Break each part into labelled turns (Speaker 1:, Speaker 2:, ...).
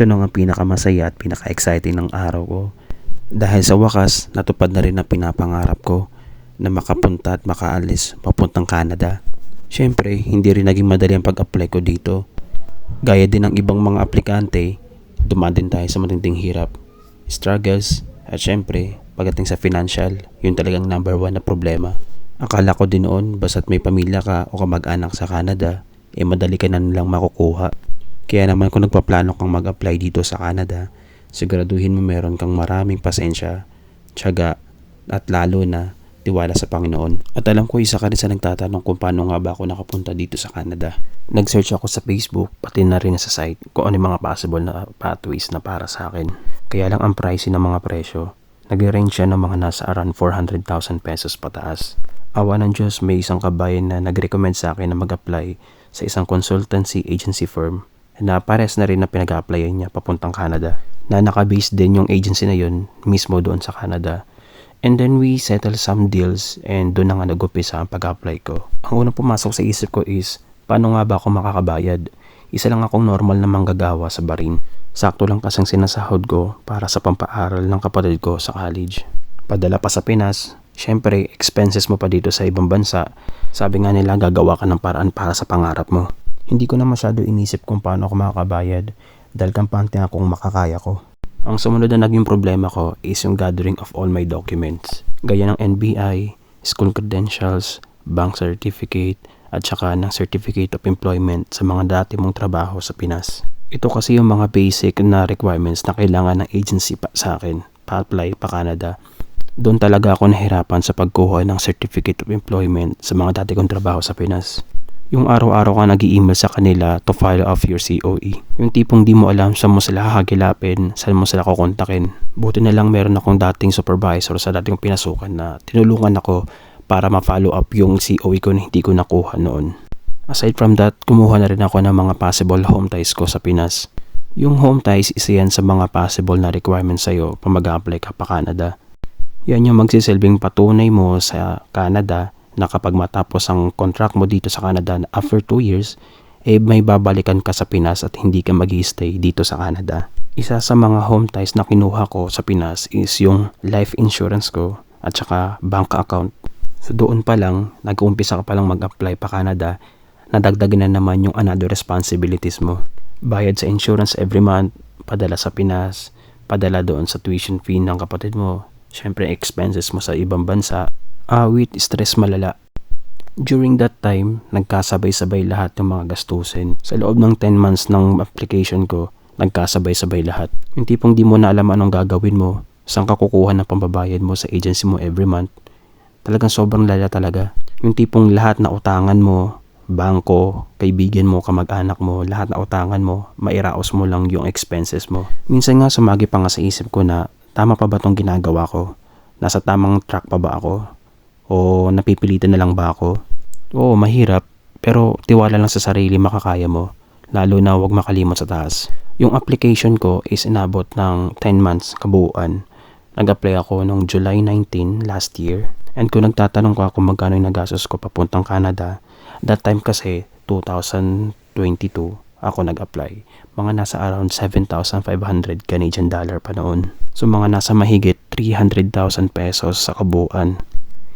Speaker 1: Ito na ang pinakamasaya at pinaka-exciting ng araw ko. Dahil sa wakas, natupad na rin ang pinapangarap ko na makapunta at makaalis papuntang Canada. Siyempre, hindi rin naging madali ang pag-apply ko dito. Gaya din ng ibang mga aplikante, dumaan din tayo sa matinding hirap, struggles, at syempre, pagdating sa financial, yun talagang number one na problema. Akala ko din noon, basta't may pamilya ka o kamag-anak sa Canada, eh madali ka na nilang makukuha. Kaya naman kung nagpaplano kang mag-apply dito sa Canada, siguraduhin mo meron kang maraming pasensya, tiyaga, at lalo na tiwala sa Panginoon. At alam ko isa ka rin sa nagtatanong kung paano nga ba ako nakapunta dito sa Canada. Nag-search ako sa Facebook, pati na rin sa site, kung ano yung mga possible na pathways na para sa akin. Kaya lang ang pricey ng mga presyo, nag-range siya ng mga nasa around 400,000 pesos pataas. Awa ng Diyos, may isang kabayan na nag-recommend sa akin na mag-apply sa isang consultancy agency firm na pares na rin na pinag-applyan niya papuntang Canada na nakabase din yung agency na yun mismo doon sa Canada And then we settle some deals and doon na nga nag-upisa ang pag-apply ko. Ang unang pumasok sa isip ko is, paano nga ba ako makakabayad? Isa lang akong normal na manggagawa sa barin. Sakto lang kasang sinasahod ko para sa pampaaral ng kapatid ko sa college. Padala pa sa Pinas, syempre expenses mo pa dito sa ibang bansa. Sabi nga nila gagawa ka ng paraan para sa pangarap mo. Hindi ko na masyado inisip kung paano ako makakabayad dahil kampante akong makakaya ko. Ang sumunod na naging problema ko is yung gathering of all my documents. Gaya ng NBI, school credentials, bank certificate, at saka ng certificate of employment sa mga dati mong trabaho sa Pinas. Ito kasi yung mga basic na requirements na kailangan ng agency pa sa akin, pa-apply pa Canada. Doon talaga ako nahirapan sa pagkuha ng certificate of employment sa mga dati kong trabaho sa Pinas yung araw-araw ka nag email sa kanila to file off your COE. Yung tipong di mo alam saan mo sila hahagilapin, saan mo sila kukontakin. Buti na lang meron akong dating supervisor sa dating pinasukan na tinulungan ako para ma-follow up yung COE ko na hindi ko nakuha noon. Aside from that, kumuha na rin ako ng mga possible home ties ko sa Pinas. Yung home ties, isa yan sa mga possible na requirements sa'yo pag mag-apply ka pa Canada. Yan yung magsisilbing patunay mo sa Canada na kapag matapos ang contract mo dito sa Canada after 2 years, eh may babalikan ka sa Pinas at hindi ka mag stay dito sa Canada. Isa sa mga home ties na kinuha ko sa Pinas is yung life insurance ko at saka bank account. So doon pa lang, nag-uumpisa ka pa lang mag-apply pa Canada, nadagdagan na naman yung another responsibilities mo. Bayad sa insurance every month, padala sa Pinas, padala doon sa tuition fee ng kapatid mo, syempre expenses mo sa ibang bansa, awit, stress malala. During that time, nagkasabay-sabay lahat ng mga gastusin. Sa loob ng 10 months ng application ko, nagkasabay-sabay lahat. Yung tipong di mo na alam anong gagawin mo, saan ka kukuha ng pambabayad mo sa agency mo every month. Talagang sobrang lala talaga. Yung tipong lahat na utangan mo, bangko, kaibigan mo, kamag-anak mo, lahat na utangan mo, mairaos mo lang yung expenses mo. Minsan nga sumagi pa nga sa isip ko na tama pa ba tong ginagawa ko? Nasa tamang track pa ba ako? O napipilitan na lang ba ako? Oo, mahirap. Pero tiwala lang sa sarili makakaya mo. Lalo na huwag makalimot sa taas. Yung application ko is inabot ng 10 months kabuuan. Nag-apply ako noong July 19 last year. And kung nagtatanong ko ako magkano yung nagastos ko papuntang Canada, that time kasi 2022 ako nag-apply. Mga nasa around 7,500 Canadian dollar pa noon. So mga nasa mahigit 300,000 pesos sa kabuuan.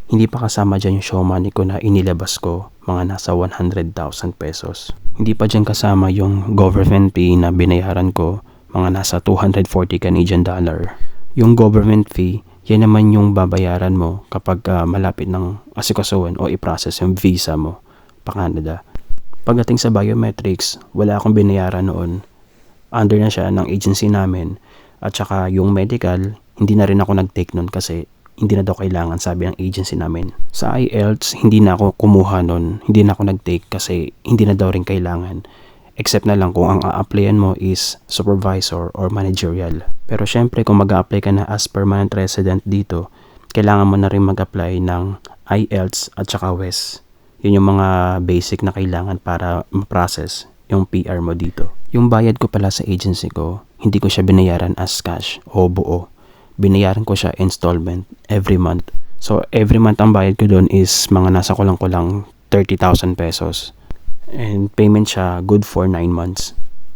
Speaker 1: Hindi pa kasama dyan yung show money ko na inilabas ko, mga nasa 100,000 pesos. Hindi pa dyan kasama yung government fee na binayaran ko, mga nasa 240 Canadian dollar. Yung government fee, yan naman yung babayaran mo kapag uh, malapit ng asikasuhan o i-process yung visa mo pa Canada. Pagdating sa biometrics, wala akong binayaran noon. Under na siya ng agency namin. At saka yung medical, hindi na rin ako nag-take noon kasi hindi na daw kailangan sabi ng agency namin. Sa IELTS, hindi na ako kumuha nun. Hindi na ako nag-take kasi hindi na daw rin kailangan. Except na lang kung ang a-applyan mo is supervisor or managerial. Pero syempre kung mag apply ka na as permanent resident dito, kailangan mo na rin mag-apply ng IELTS at saka WES. Yun yung mga basic na kailangan para ma-process yung PR mo dito. Yung bayad ko pala sa agency ko, hindi ko siya binayaran as cash o buo binayaran ko siya installment every month. So, every month ang bayad ko doon is mga nasa kulang-kulang 30,000 pesos. And payment siya good for 9 months.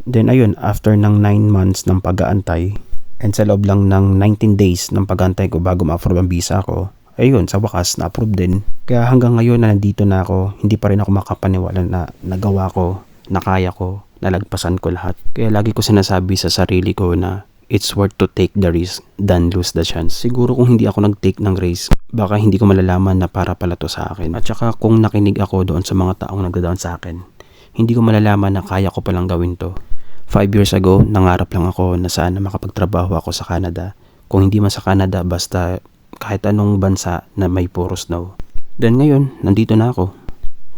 Speaker 1: Then ayun, after ng 9 months ng pag-aantay, and sa loob lang ng 19 days ng pag-aantay ko bago ma-approve ang visa ko, ayun, sa wakas na-approve din. Kaya hanggang ngayon na nandito na ako, hindi pa rin ako makapaniwala na nagawa ko, nakaya ko, nalagpasan ko lahat. Kaya lagi ko sinasabi sa sarili ko na it's worth to take the risk than lose the chance. Siguro kung hindi ako nag-take ng risk, baka hindi ko malalaman na para pala to sa akin. At saka kung nakinig ako doon sa mga taong nagda-down sa akin, hindi ko malalaman na kaya ko palang gawin to. Five years ago, nangarap lang ako na sana makapagtrabaho ako sa Canada. Kung hindi man sa Canada, basta kahit anong bansa na may puro snow. Then ngayon, nandito na ako.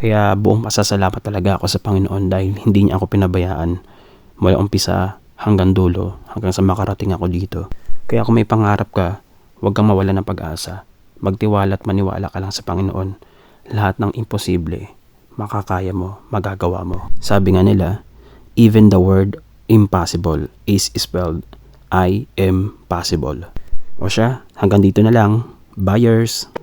Speaker 1: Kaya buong pasasalamat talaga ako sa Panginoon dahil hindi niya ako pinabayaan mula umpisa hanggang dulo, hanggang sa makarating ako dito. Kaya kung may pangarap ka, huwag kang mawala ng pag-asa. Magtiwala at maniwala ka lang sa Panginoon. Lahat ng imposible, makakaya mo, magagawa mo. Sabi nga nila, even the word impossible is spelled I am possible. O siya, hanggang dito na lang. Buyers!